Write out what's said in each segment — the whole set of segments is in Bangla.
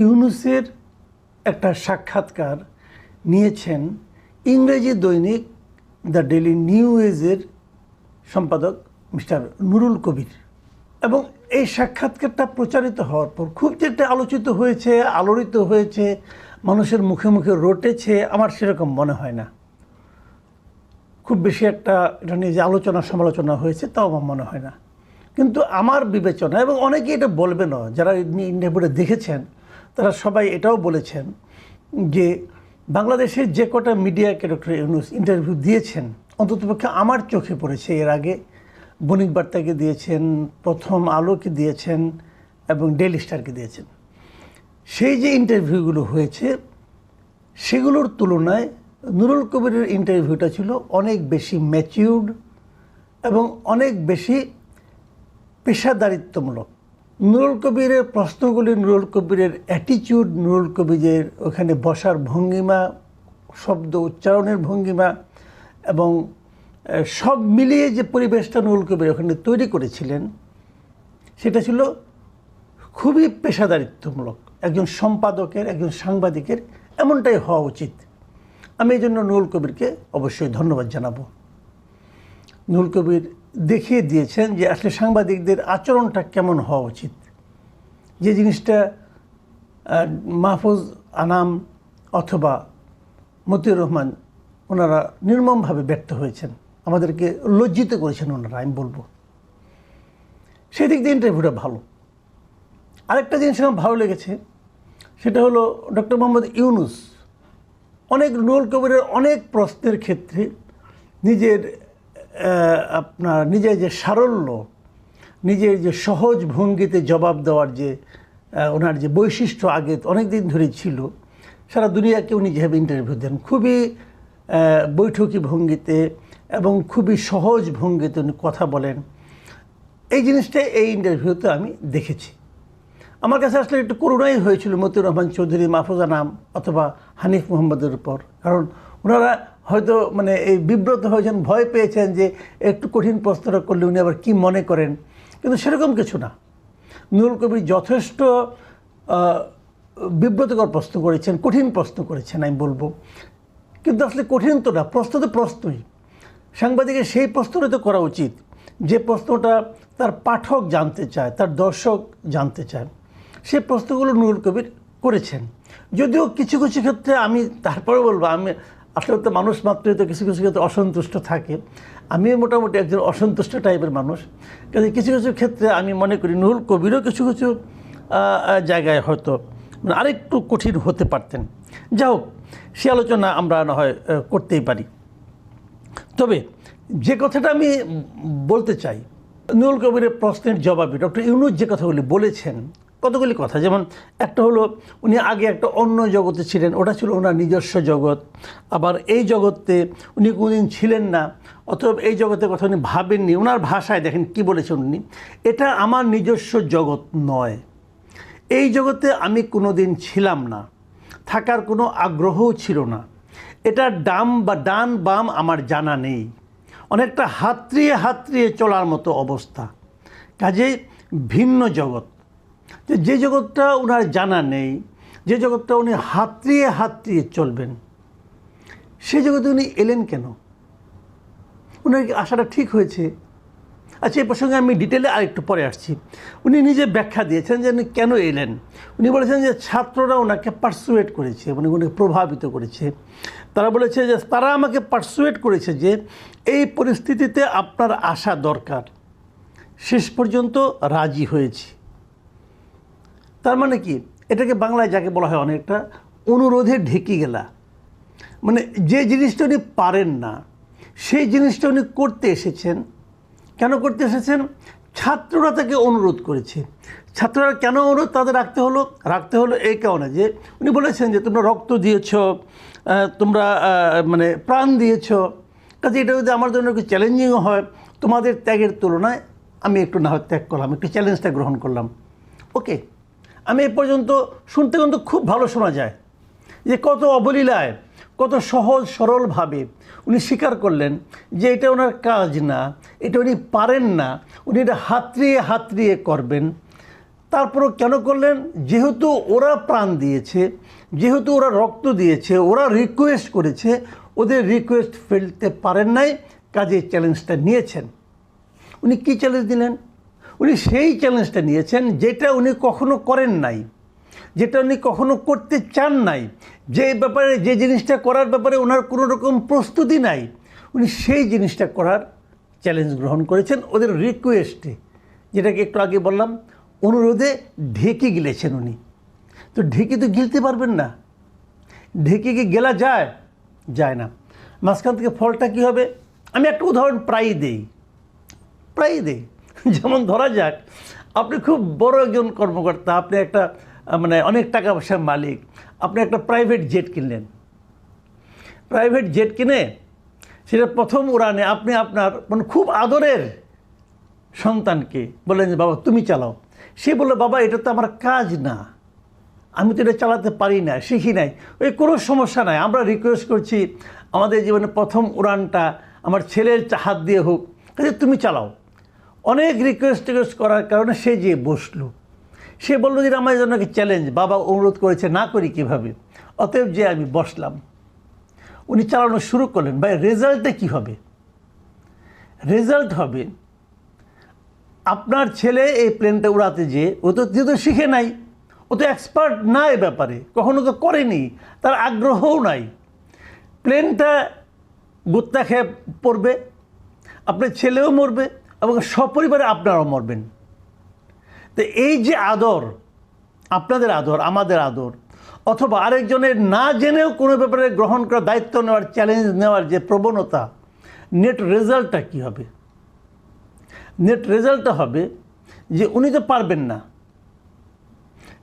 ইউনুসের একটা সাক্ষাৎকার নিয়েছেন ইংরেজি দৈনিক দ্য ডেলি নিউ এজের সম্পাদক মিস্টার নুরুল কবির। এবং এই সাক্ষাৎকারটা প্রচারিত হওয়ার পর খুব যেটা আলোচিত হয়েছে, আলোড়িত হয়েছে, মানুষের মুখে মুখে রটেছে, আমার সেরকম মনে হয় না। খুব বেশি একটা এটা নিয়ে যে আলোচনা সমালোচনা হয়েছে তাও আমার মনে হয় না। কিন্তু আমার বিবেচনা এবং অনেকেই এটা বলবে না, যারা ইন্ডিয়া দেখেছেন তারা সবাই এটাও বলেছেন যে বাংলাদেশের যে কটা মিডিয়াকে ডক্টর ইউনুস ইন্টারভিউ দিয়েছেন, অন্ততপক্ষে আমার চোখে পড়েছে। এর আগে বণিক বার্তাকে দিয়েছেন, প্রথম আলোকে দিয়েছেন এবং ডেলি স্টারকে দিয়েছেন। সেই যে ইন্টারভিউগুলো হয়েছে, সেগুলোর তুলনায় নুরুল কবিরের ইন্টারভিউটা ছিল অনেক বেশি ম্যাচিউর্ড এবং অনেক বেশি পেশাদারিত্বমূলক। নুরুল কবিরের প্রশ্নগুলি, নুরুল কবিরের অ্যাটিচিউড নুরুল কবিরের ওখানে বসার ভঙ্গিমা, শব্দ উচ্চারণের ভঙ্গিমা এবং সব মিলিয়ে যে পরিবেশটা নুরুল কবির ওখানে তৈরি করেছিলেন, সেটা ছিল খুবই পেশাদারিত্বমূলক। একজন সম্পাদকের, একজন সাংবাদিকের এমনটাই হওয়া উচিত। আমি এই জন্য নুরুল কবিরকে অবশ্যই ধন্যবাদ জানাব। নুরুল কবির দেখিয়ে দিয়েছেন যে আসলে সাংবাদিকদের আচরণটা কেমন হওয়া উচিত। যে জিনিসটা মাহফুজ আনাম অথবা মতিউর রহমান ওনারা নির্মমভাবে ব্যর্থ হয়েছেন, আমাদেরকে লজ্জিত করেছেন ওনারা, আমি বলব। সেই দিক দিয়ে ইন্টারভিউটা ভালো। আরেকটা জিনিস আমার ভালো লেগেছে, সেটা হলো ডক্টর মোহাম্মদ ইউনুস অনেক নুরুল কবিরের অনেক প্রশ্নের ক্ষেত্রে নিজের আপনার নিজের যে সারল্য, নিজের যে সহজ ভঙ্গিতে জবাব দেওয়ার যে ওনার যে বৈশিষ্ট্য আগে অনেক দিন ধরেই ছিল, সারা দুনিয়াকে উনি যেভাবে ইন্টারভিউ দেন, খুবই বৈঠকি ভঙ্গিতে এবং খুবই সহজ ভঙ্গিতে উনি কথা বলেন। এই জিনিসটা এই ইন্টারভিউতে আমি দেখেছি। আমার কাছে আসলে একটু করুণাই হয়েছিল মতিউর রহমান চৌধুরী মাহফুজা নাম অথবা হানিফ মোহাম্মদের উপর, কারণ ওনারা হয়তো মানে এই বিব্রত হয়েছেন ভয় পেয়েছেন যে একটু কঠিন প্রশ্নটা করলে উনি আবার কী মনে করেন। কিন্তু সেরকম কিছু না। নুরুল কবির যথেষ্ট বিব্রতকর প্রশ্ন করেছেন, কঠিন প্রশ্ন করেছেন, আমি বলব। কিন্তু আসলে কঠিন তো না, প্রশ্ন তো প্রশ্নই। সাংবাদিকের সেই প্রশ্নটা তো করা উচিত। যে প্রশ্নটা তার পাঠক জানতে চায়, তার দর্শক জানতে চায় সেই প্রশ্নগুলো নুরুল কবির করেছেন। যদিও কিছু কিছু ক্ষেত্রে আমি তারপরে বলব, আমি আসলে তো মানুষ মাত্রই তো কিছু কিছু ক্ষেত্রে অসন্তুষ্ট থাকে। আমি মোটামুটি একজন অসন্তুষ্ট টাইপের মানুষ। কিন্তু কিছু কিছু ক্ষেত্রে আমি মনে করি নুরুল কবিরও কিছু কিছু জায়গায় হয়তো মানে আরেকটু কঠিন হতে পারতেন। যা হোক, সে আলোচনা আমরা না হয় করতেই পারি। তবে যে কথাটা আমি বলতে চাই, নুরুল কবিরের প্রশ্নের জবাবে ডক্টর ইউনুস যে কথাগুলি বলেছেন কতগুলি কথা? যেমন একটা হলো, উনি আগে একটা অন্য জগতে ছিলেন, ওটা ছিল ওনার নিজস্ব জগৎ। আবার এই জগতে উনি কোনোদিন ছিলেন না, অথবা এই জগতের কথা উনি ভাবেননি। ওনার ভাষায় দেখেন কি বলেছেন উনি? এটা আমার নিজস্ব জগৎ নয়। এই জগতে আমি কোনোদিন ছিলাম না। থাকার কোনো আগ্রহও ছিল না। এটা ডাম বা ডান বাম আমার জানা নেই। অনেকটা হাতড়িয়ে হাতড়িয়ে চলার মতো অবস্থা। কাজে ভিন্ন জগৎ। যে যে জগৎটা ওনার জানা নেই, যে জগৎটা উনি হাতড়িয়ে হাতড়িয়ে চলবেন সেই জগতে উনি এলেন কেন? ওনার আশাটা ঠিক হয়েছে? আচ্ছা এই প্রসঙ্গে আমি ডিটেলে আরেকটু পরে আসছি। উনি নিজে ব্যাখ্যা দিয়েছেন যে উনি কেন এলেন? উনি বলেছেন যে ছাত্ররা ওনাকে পার্সুয়েট করেছে মানে উনি প্রভাবিত করেছে। তারা বলেছে যে তারা আমাকে পার্সুয়েট করেছে যে এই পরিস্থিতিতে আপনার আসা দরকার। শেষ পর্যন্ত রাজি হয়েছি। তার মানে কি? এটাকে বাংলায় যাকে বলা হয় অনেকটা অনুরোধে ঢেকে গেলা। মানে যে জিনিসটা উনি পারেন না, সেই জিনিসটা উনি করতে এসেছেন। কেন করতে এসেছেন? ছাত্ররা তাকে অনুরোধ করেছে। ছাত্ররা কেন অনুরোধ? তাদের রাখতে হলো রাখতে হলো এই কারণে যে উনি বলেছেন যে, তোমরা রক্ত দিয়েছ তোমরা মানে প্রাণ দিয়েছ। কাজে এটা যদি আমার জন্য একটু চ্যালেঞ্জিংও হয়, তোমাদের ত্যাগের তুলনায় আমি একটু না হয় ত্যাগ করলাম, একটু চ্যালেঞ্জটা গ্রহণ করলাম। ওকে আমি এ পর্যন্ত শুনতে কিন্তু খুব ভালো শোনা যায় যে কত অবলীলায়, কত সহজ সরলভাবে উনি স্বীকার করলেন যে এটা ওনার কাজ না, এটা উনি পারেন না, উনি এটা হাতড়িয়ে হাতড়িয়ে করবেন। তারপরও কেন করলেন? যেহেতু ওরা প্রাণ দিয়েছে, যেহেতু ওরা রক্ত দিয়েছে, ওরা রিকোয়েস্ট করেছে, ওদের রিকোয়েস্ট ফেলতে পারেন নাই কাজে চ্যালেঞ্জটা নিয়েছেন। উনি কী চ্যালেঞ্জ দিলেন? উনি সেই চ্যালেঞ্জটা নিয়েছেন যেটা উনি কখনো করেন নাই, যেটা উনি কখনো করতে চান নাই। যে ব্যাপারে, যে জিনিসটা করার ব্যাপারে ওনার কোনো রকম প্রস্তুতি নাই, উনি সেই জিনিসটা করার চ্যালেঞ্জ গ্রহণ করেছেন। ওদের রিকোয়েস্টে যেটাকে একটু আগে বললাম, অনুরোধে ঢেকে গিলেছেন উনি। তো ঢেকে তো গিলতে পারবেন না। ঢেকে কি গেলা যায়? যায় না। মাঝখান থেকে ফলটা কী হবে? আমি একটা উদাহরণ প্রায়ই দেই। প্রায়ই দেই। যেমন ধরা যাক, আপনি খুব বড় একজন কর্মকর্তা, আপনি একটা মানে অনেক টাকা পয়সার মালিক, আপনি একটা প্রাইভেট জেট কিনলেন। প্রাইভেট জেট কিনে সেটা প্রথম উড়ানে আপনি আপনার মানে খুব আদরের সন্তানকে বললেন যে, বাবা, তুমি চালাও। সে বলল, বাবা, এটা তো আমার কাজ না। আমি তো এটা চালাতে পারি না, শিখি নাই। ওই কোনো সমস্যা নাই। আমরা রিকোয়েস্ট করছি, আমাদের জীবনে প্রথম উড়ানটা আমার ছেলের হাত দিয়ে হোক। তুমি চালাও। অনেক রিকোয়েস্ট টিকোয়েস্ট করার কারণে সে যে বসল। সে বলল যে আমার জন্য একটা চ্যালেঞ্জ বাবা অনুরোধ করেছে, না করি কীভাবে? অতএব যে আমি বসলাম। উনি চালানো শুরু করলেন। ভাই রেজাল্টে কী হবে? রেজাল্ট হবে, আপনার ছেলে এই প্লেনটা উড়াতে যে, ও তো যেহেতু শিখে নাই, ও তো এক্সপার্ট না এ ব্যাপারে, কখনো তো করেনি, তার আগ্রহও নাই। প্লেনটা গুত্তা খেয়ে পড়বে, আপনার ছেলেও মরবে এবং সপরিবারে আপনারাও মরবেন। তো এই যে আদর, আপনাদের আদর, আমাদের আদর, অথবা আরেকজনের না জেনেও কোনো ব্যাপারে গ্রহণ করার দায়িত্ব নেওয়ার চ্যালেঞ্জ নেওয়ার যে প্রবণতা নেট রেজাল্টটা কী হবে? নেট রেজাল্টটা হবে যে উনি তো পারবেন না।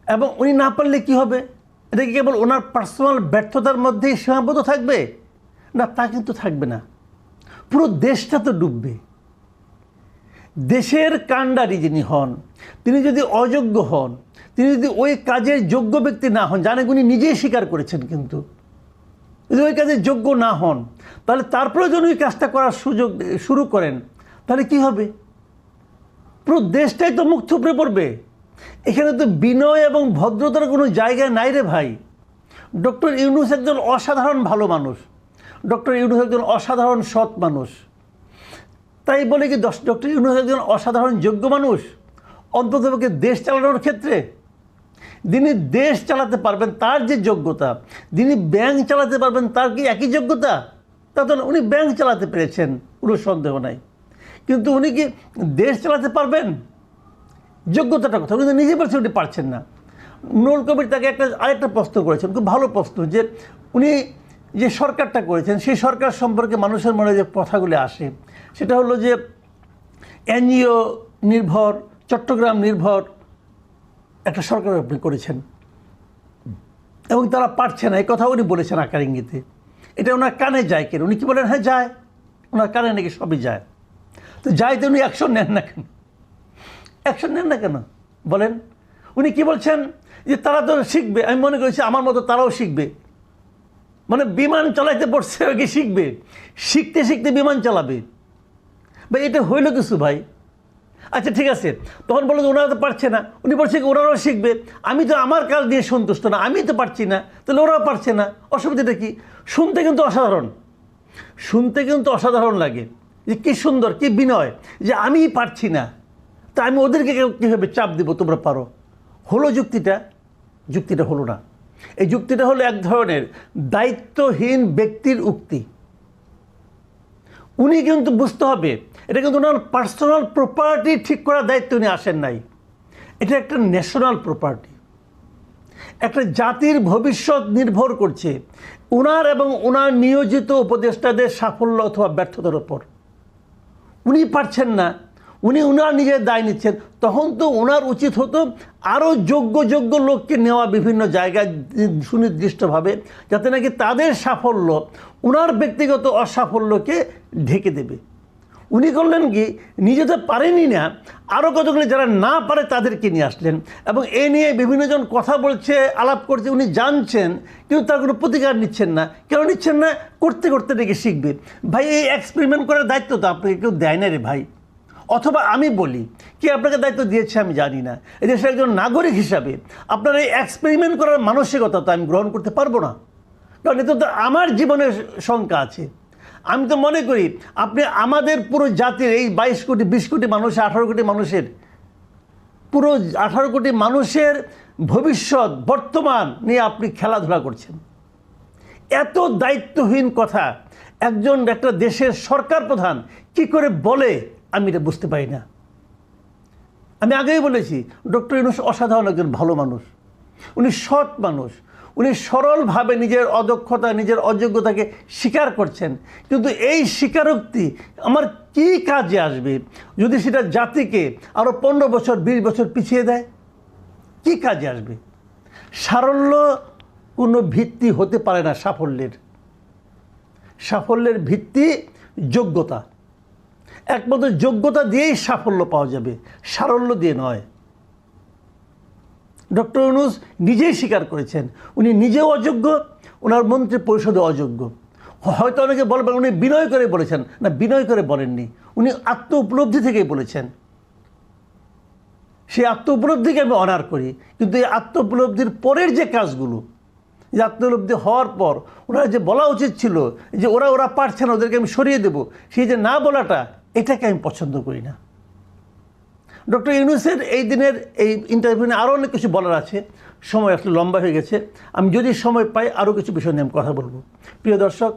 এবং উনি না পারলে কি হবে? এটা কি কেবল ওনার পার্সোনাল ব্যর্থতার মধ্যেই সীমাবদ্ধ থাকবে? না, তা কিন্তু থাকবে না। পুরো দেশটা তো ডুববে। দেশের কাণ্ডারি যিনি হন, তিনি যদি অযোগ্য হন, তিনি যদি ওই কাজের যোগ্য ব্যক্তি না হন জানে উনি নিজেই স্বীকার করেছেন কিন্তু। যদি ওই কাজের যোগ্য না হন, তাহলে তারপরে যদি ওই কাজটা করার সুযোগ, শুরু করেন, তাহলে কি হবে? পুরো দেশটাই তো মুখ থুপড়ে পড়বে। এখানে তো বিনয় এবং ভদ্রতার কোনো জায়গা নাই রে ভাই। ডক্টর ইউনুস একজন অসাধারণ ভালো মানুষ। ডক্টর ইউনুস একজন অসাধারণ সৎ মানুষ। তাই বলে কি দশ ডক্টর ইউনুস একজন অসাধারণ যোগ্য মানুষ? অন্ততপক্ষে দেশ চালানোর ক্ষেত্রে। যিনি দেশ চালাতে পারবেন তার যে যোগ্যতা, যিনি ব্যাংক চালাতে পারবেন তার কি একই যোগ্যতা? তা তো উনি ব্যাংক চালাতে পেরেছেন, কোনো সন্দেহ নাই। কিন্তু উনি কি দেশ চালাতে পারবেন? যোগ্যতাটা কথা, উনি তো নিজে বলছেন উনি পারছেন না। নুরুল কবির তাকে একটা, আরেকটা প্রশ্ন করেছেন, খুব ভালো প্রশ্ন যে উনি যে সরকারটা করেছেন, সেই সরকার সম্পর্কে মানুষের মনে যে কথাগুলি আসে সেটা হলো যে এনজিও নির্ভর, চট্টগ্রাম নির্ভর একটা সরকার আপনি করেছেন। এবং তারা পারছে না, এই কথা উনি বলেছেন আকার ইঙ্গিতে এটা ওনার কানে যায় কেন? উনি কি বলেন হ্যাঁ যায়। ওনার কানে নাকি সবই যায়। তো যায় তো উনি অ্যাকশন নেন না কেন? অ্যাকশন নেন না কেন? বলেন। উনি কি বলছেন? যে তারা তো শিখবে। আমি মনে করেছি আমার মতো তারাও শিখবে। মানে বিমান চালাইতে পড়ছে কি শিখবে। শিখতে শিখতে বিমান চালাবে। ভাই, এটা হইল কিছু ভাই। আচ্ছা ঠিক আছে। তখন বলল যে ওনারা তো পারছে না। উনি বলছে কি, ওনারাও শিখবে। আমি তো আমার কাজ দিয়ে সন্তুষ্ট না, আমি তো পারছি না। তাহলে ওরাও পারছে না। অসুবিধাটা কি? শুনতে কিন্তু অসাধারণ। শুনতে কিন্তু অসাধারণ লাগে যে কী সুন্দর, কী বিনয়, যে আমিই পারছি না। তা আমি ওদেরকে কীভাবে চাপ দেবো, তোমরা পারো? হলো যুক্তিটা? যুক্তিটা হলো না। এই যুক্তিটা হলো এক ধরনের দায়িত্বহীন ব্যক্তির উক্তি। উনি কিন্তু বুঝতে হবে, এটা কিন্তু ওনার পার্সোনাল প্রপার্টি ঠিক করার দায়িত্ব উনি আসেন নাই। এটা একটা ন্যাশনাল প্রপার্টি একটা জাতির ভবিষ্যৎ নির্ভর করছে ওনার এবং ওনার নিয়োজিত উপদেষ্টাদের সাফল্য অথবা ব্যর্থতার ওপর উনি পারছেন না উনি ওনার নিজের দায় নিচ্ছেন। তখন তো ওনার উচিত হতো আরও যোগ্য যোগ্য লোককে নেওয়া বিভিন্ন জায়গায় সুনির্দিষ্টভাবে, যাতে নাকি তাদের সাফল্য ওনার ব্যক্তিগত অসাফল্যকে ঢেকে দেবে। উনি করলেন কি, নিজে তো পারেনি না আরও কতগুলি যারা না পারে তাদেরকে নিয়ে আসলেন এবং এ নিয়ে বিভিন্নজন কথা বলছে, আলাপ করছে, উনি জানছেন, কিন্তু তার কোনো প্রতিকার নিচ্ছেন না। কেন নিচ্ছেন না? করতে করতে ডেকে শিখবে। ভাই, এই এক্সপেরিমেন্ট করার দায়িত্ব তো আপনাকে কেউ দেয় না রে ভাই। অথবা আমি বলি, কি আপনাকে দায়িত্ব দিয়েছে আমি জানি না। এই দেশের একজন নাগরিক হিসাবে আপনার এই এক্সপেরিমেন্ট করার মানসিকতা তো আমি গ্রহণ করতে পারব না। কারণ এতে তো আমার জীবনের শঙ্কা আছে। আমি তো মনে করি, আপনি আমাদের পুরো জাতির এই বাইশ কোটি, বিশ কোটি মানুষের আঠারো কোটি মানুষের, পুরো আঠারো কোটি মানুষের ভবিষ্যৎ, বর্তমান নিয়ে আপনি খেলাধুলা করছেন। এত দায়িত্বহীন কথা একজন একটা দেশের সরকার প্রধান কি করে বলে আমি এটা বুঝতে পারি না। আমি আগেই বলেছি, ডক্টর ইউনুস অসাধারণ একজন ভালো মানুষ। উনি সৎ মানুষ। উনি সরলভাবে নিজের অদক্ষতা, নিজের অযোগ্যতাকে স্বীকার করছেন। কিন্তু এই স্বীকারোক্তি আমার কি কাজে আসবে যদি সেটা জাতিকে আরও পনেরো বছর, বিশ বছর পিছিয়ে দেয়? কি কাজে আসবে? সারল্য কোনো ভিত্তি হতে পারে না সাফল্যের। সাফল্যের ভিত্তি যোগ্যতা। একমাত্র যোগ্যতা দিয়েই সাফল্য পাওয়া যাবে, সারল্য দিয়ে নয়। ডক্টর ইউনুস নিজেই স্বীকার করেছেন, উনি নিজেও অযোগ্য, ওনার মন্ত্রী পরিষদে অযোগ্য। হয়তো অনেকে বলবেন উনি বিনয় করে বলেছেন, না, বিনয় করে বলেননি, উনি আত্ম উপলব্ধি থেকেই বলেছেন। সেই আত্ম উপলব্ধিকে আমি অনার করি, কিন্তু এই আত্ম উপলব্ধির পরের যে কাজগুলো যে আত্ম উপলব্ধি হওয়ার পর, ওনার যে বলা উচিত ছিল যে ওরা ওরা পারছে না, ওদেরকে আমি সরিয়ে দেবো, সেই যে না বলাটা এটাকে আমি পছন্দ করি না। ডক্টর ইউনুসের এই দিনের এই ইন্টারভিউ নিয়ে আরও অনেক কিছু বলার আছে। সময় আসলে লম্বা হয়ে গেছে। আমি যদি সময় পাই আরও কিছু বিষয় নিয়ে আমি কথা বলব। প্রিয় দর্শক